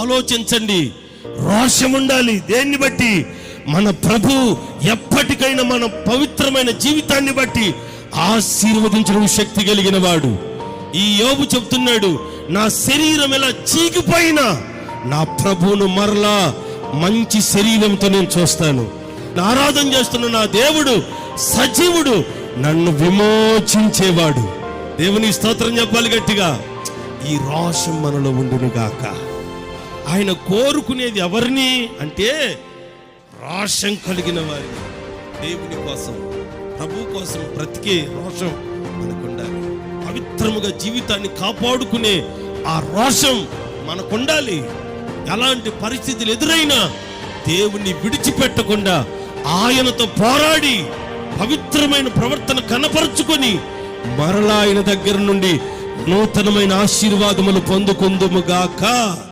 ఆలోచించండి. రోషం ఉండాలి. దేన్ని బట్టి? మన ప్రభు ఎప్పటికైనా మన పవిత్రమైన జీవితాన్ని బట్టి ఆశీర్వదించడం శక్తి కలిగిన వాడు ఈ యోబు చెప్తున్నాడు నా శరీరం ఎలా చీకిపోయినా నా ప్రభువును మరలా మంచి శరీరంతో నేను చూస్తాను. ఆరాధన చేస్తున్న నా దేవుడు సజీవుడు నన్ను విమోచించేవాడు. దేవుని స్తోత్రం చెప్పాలి గట్టిగా. ఈ రోషం మనలో ఉండును గాక. ఆయన కోరుకునేది ఎవరిని అంటే రోషం కలిగిన వారిని. దేవుని కోసం ప్రభు కోసం బ్రతికే రోషం మనకుండాలి. పవిత్రముగా జీవితాన్ని కాపాడుకునే ఆ రోషం మనకుండాలి. ఎలాంటి పరిస్థితులు ఎదురైనా దేవుణ్ణి విడిచిపెట్టకుండా ఆయనతో పోరాడి పవిత్రమైన ప్రవర్తన కనపరుచుకొని మరలా ఆయన దగ్గర నుండి నూతనమైన ఆశీర్వాదములు పొందుకుందుముగాక